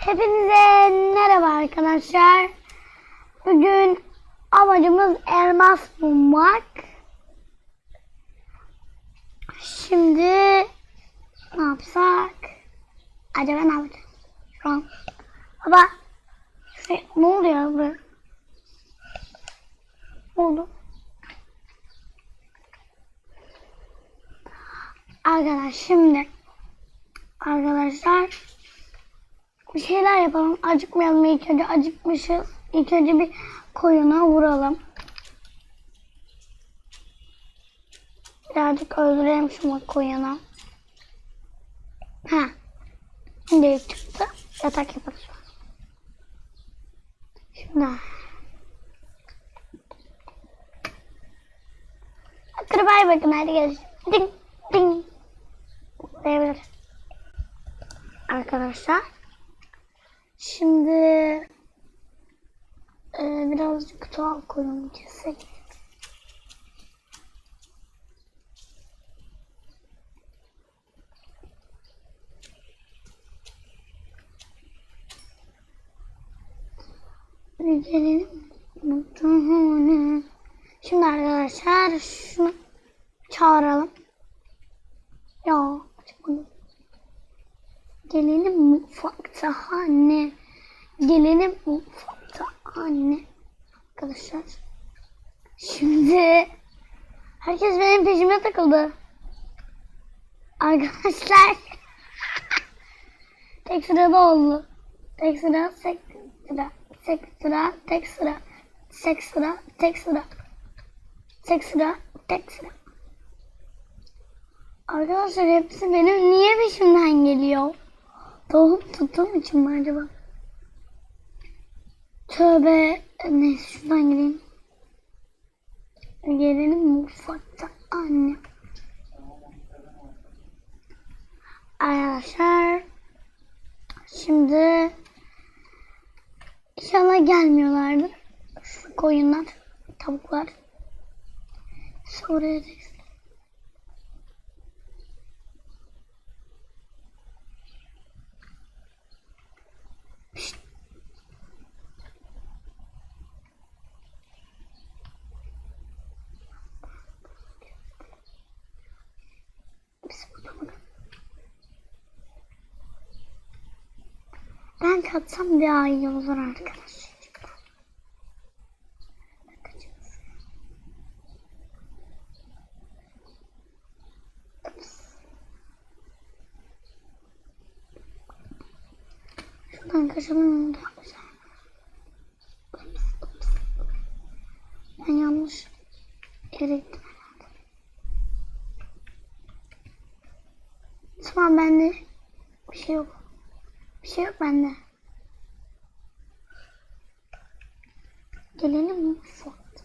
Hepinize merhaba arkadaşlar. Bugün amacımız elmas bulmak. Şimdi ne yapsak? Acaba ne yapacağız? Şu an. Baba. Şey, ne ya buraya? Ne oldu? Arkadaşlar şimdi arkadaşlar bir şeyler yapalım. Acıkmayalım ilk önce. Acıkmışız. İlk önce bir koyuna vuralım. Birazcık öldürelim şu koyunu. Ha. Şimdi çıktı. Yatak yaparız. Şimdi. Bay bakın hadi görüşürüz. Ding ding. Buraya Arkadaşlar. Şimdi e, birazcık tuhaf koyun kesek. Gelelim. Şimdi arkadaşlar şunu çağıralım. Ya. Gelelim mutfakta anne. Gelelim mutfakta anne. Arkadaşlar. Şimdi herkes benim peşime takıldı. Arkadaşlar. tek sırada oldu. Tek sıra, tek sıra, tek sıra, tek sıra, tek sıra, tek sıra, tek sıra, tek sıra. Arkadaşlar hepsi benim niye peşimden geliyor? Doğum tuttuğum için mi acaba? Tövbe. Neyse şuradan gireyim. Gelelim mutfakta anne. Arkadaşlar. Şimdi inşallah gelmiyorlardır. Şu koyunlar, tavuklar. Sonra Ben katsam daha iyi olur arkadaşlar. Şuradan kaçalım daha güzel. Ups, ups. Ben yanlış yere gittim herhalde. Tamam bende bir şey yok. Bir şey yok bende. Gelelim mutfakta.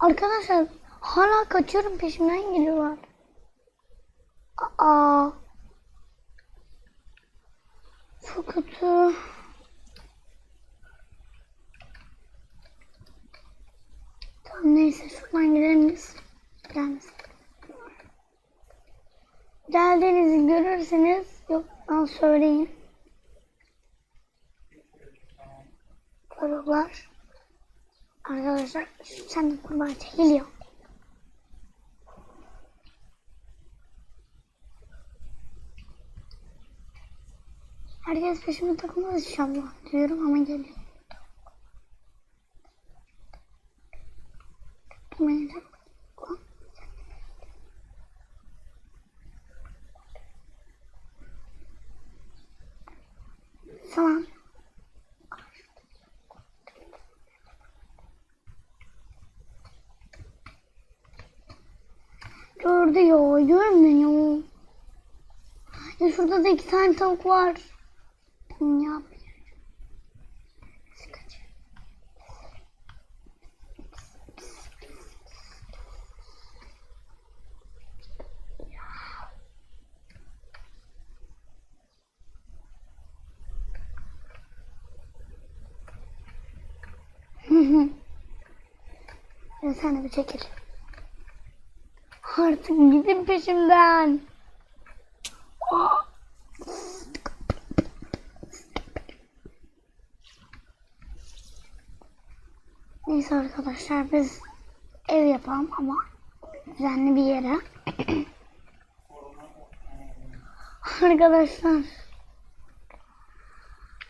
Arkadaşlar hala kaçıyorum peşimden geliyorlar. Aa. Çok kötü. Tamam neyse şuradan gidelim biz. Gelmesin. Geldiğinizi görürseniz yok ben söyleyin. Koruklar. Arkadaşlar sen de kurbağa çekiliyor. Herkes peşime takılmaz inşallah diyorum ama geliyor. Tutmayacak. Şurada da iki tane tavuk var. Bunu yap. Sen de bir çekil. Artık gidin peşimden. Neyse arkadaşlar biz ev yapalım ama düzenli bir yere. arkadaşlar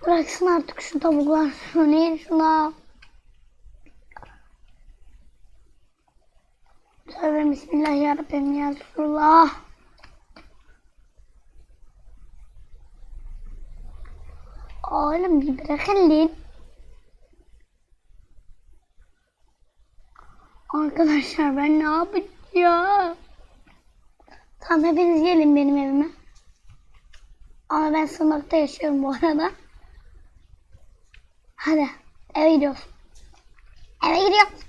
bıraksın artık şu tavuklar. Söyleyin şuna. Tövbe bismillahirrahmanirrahim ya Resulallah. Oğlum bir bırakın lan. Arkadaşlar ben ne yapacağım? Tamam hepiniz gelin benim evime. Ama ben sınıfta yaşıyorum bu arada. Hadi eve gidiyoruz. Eve gidiyoruz.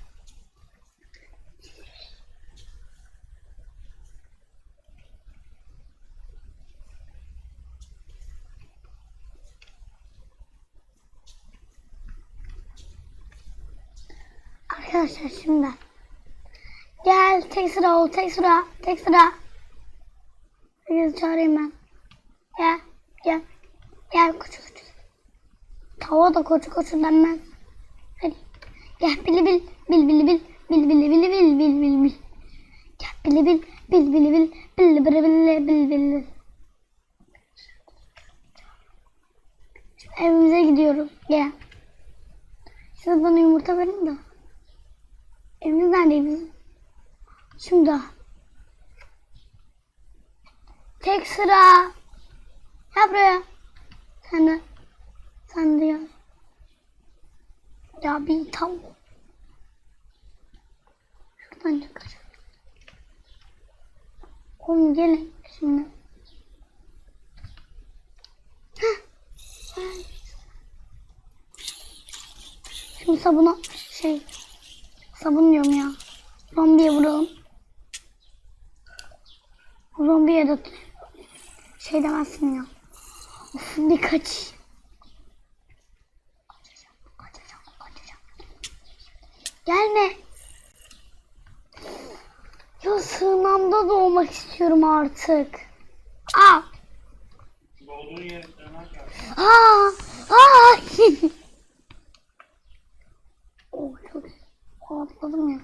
Arkadaşlar şimdi gel tek sıra ol tek sıra tek sıra. Herkesi çağırayım ben. Gel gel gel koçu koçu. Tava da koçu koçu denmez. Hadi gel bili bil bil bili bil bil bili bili bil bil bil bil. Gel bili bil bil bili bil bil bili bil bil bil. Şimdi evimize gidiyoruz. Gel. Size bana yumurta verin de. Evimiz neredeydi? Şimdi. Tek sıra. Gel buraya. Sen de. Sen de gel. Ya bir tam. Şuradan çıkacak. Oğlum gelin şimdi. Şimdi sabuna şey sabun diyorum ya. Zombiye vuralım. Zombiye de şey demezsin ya. Of bir kaç. Gelme. Ya sığınamda doğmak istiyorum artık. Aa. Doğduğun yere sığınak yap. Aa. Aa. oh çok atladım ya.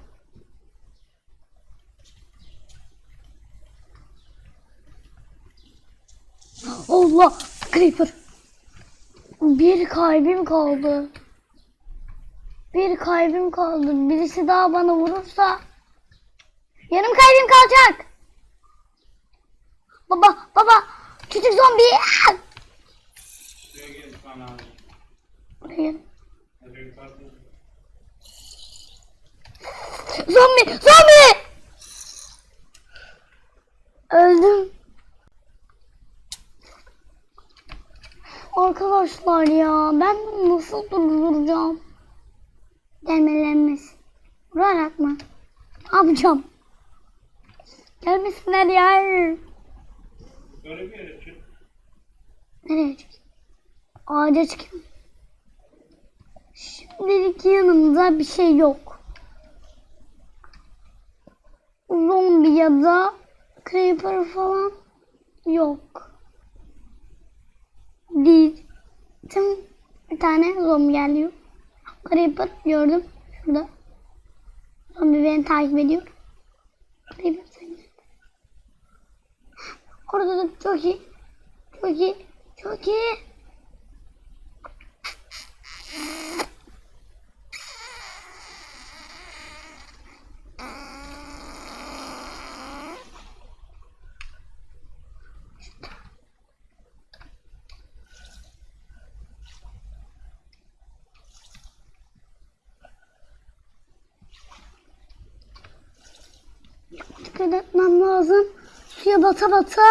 Allah Creeper. Bir kalbim kaldı. Bir kalbim kaldı. Birisi daha bana vurursa yarım kalbim kalacak. Baba baba küçük zombi. Buraya. Zombi zombi. Öldüm. Arkadaşlar ya ben bunu nasıl durduracağım? Gelmelerimiz. Vurarak mı? Ne yapacağım? Gelmesinler ya. Böyle bir yere çık. Nereye çıkayım? Ağaca çıkayım. Şimdilik yanımda bir şey yok. Zombi ya da creeper falan yok. Değil. Tüm bir tane zombi geliyor. Creeper gördüm. Şurada. Zombi beni takip ediyor. Creeper sen gel. Orada da çok iyi. Çok iyi. Çok iyi. Dikkat etmem lazım. Suya bata bata.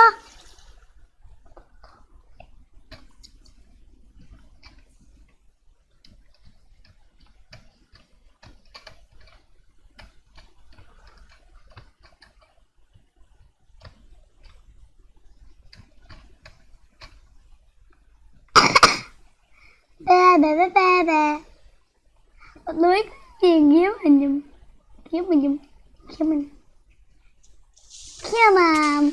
Be be be be be. Giyemedim. Giyemedim. Giyemedim. Giyemem.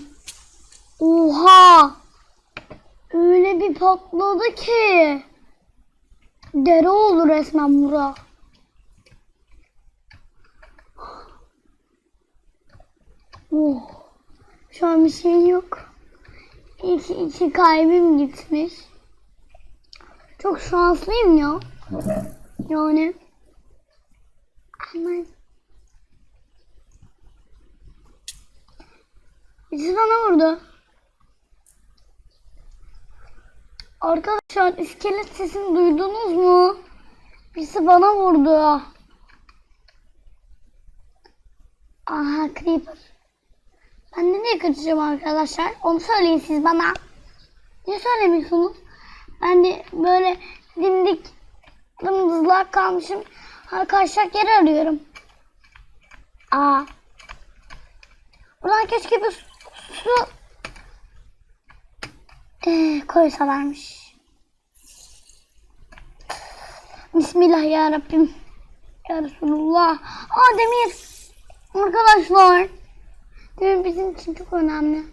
Oha. Öyle bir patladı ki. Dere oldu resmen bura. Oh. Şu an bir şey yok. İki, iki kalbim gitmiş. Çok şanslıyım ya. Yani. Aman. Birisi bana vurdu. Arkadaşlar iskelet sesini duydunuz mu? Birisi bana vurdu. Aha creeper. Ben nereye kaçacağım arkadaşlar? Onu söyleyin siz bana. Ne söylemiyorsunuz? Ben de böyle dimdik dımdızlak kalmışım. Arkadaşlar yer arıyorum. Aa. Ulan keşke bir su, ee, koysalarmış. Bismillah ya Rabbim. Ya Resulullah. Aa demir. Arkadaşlar. Demir bizim için çok önemli.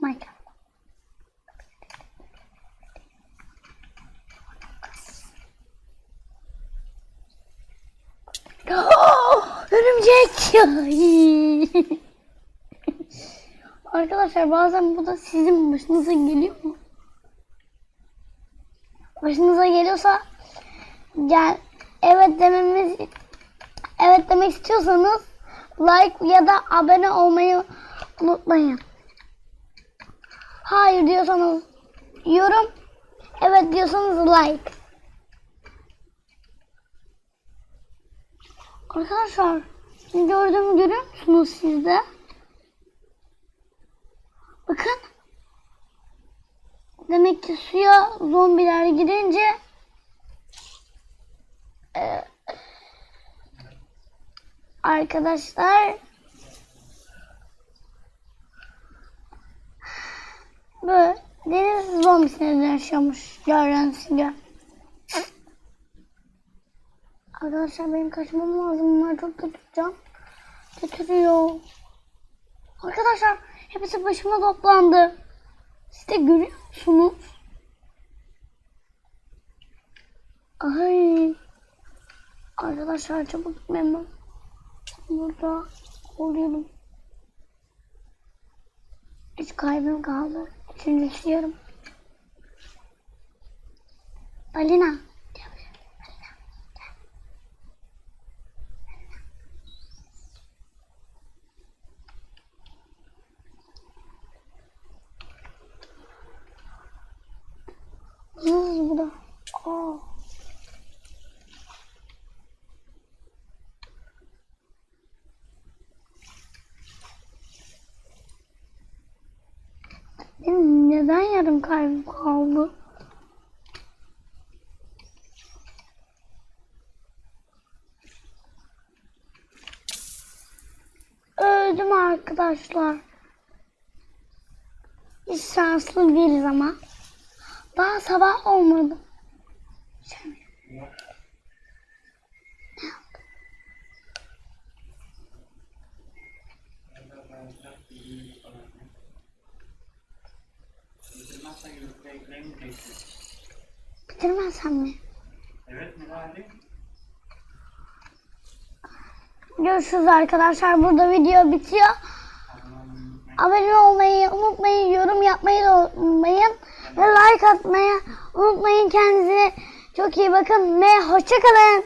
Minecraft. Oh, örümcek. Arkadaşlar bazen bu da sizin başınıza geliyor mu? Başınıza geliyorsa gel evet dememiz evet demek istiyorsanız like ya da abone olmayı unutmayın. Hayır diyorsanız yorum, evet diyorsanız like. Arkadaşlar gördüğümü görüyor musunuz siz de? Bakın. Demek ki suya zombiler gidince e, arkadaşlar bu deniz zombisine gördüğünüz gibi. Arkadaşlar benim kaçmam lazım. Bunlar çok götüreceğim. Götürüyor. Arkadaşlar hepsi başıma toplandı. Siz de görüyor musunuz? Ay. Arkadaşlar çabuk gitmem ben. Burada oluyorum. Üç kaybım kaldı. Üçüncüsü yarım. Balina. Hız bu da. Aa. Benim neden yarım kalbim kaldı? Öldüm arkadaşlar. Hiç şanslı değiliz ama. Daha sabah olmadı. Eklemeyeceksin. Bitirmezsem mi? Evet Nurali. Görüşürüz arkadaşlar. Burada video bitiyor. Abone olmayı unutmayın. Yorum yapmayı da unutmayın. Ve like atmayı unutmayın. Kendinize çok iyi bakın. Ve hoşçakalın.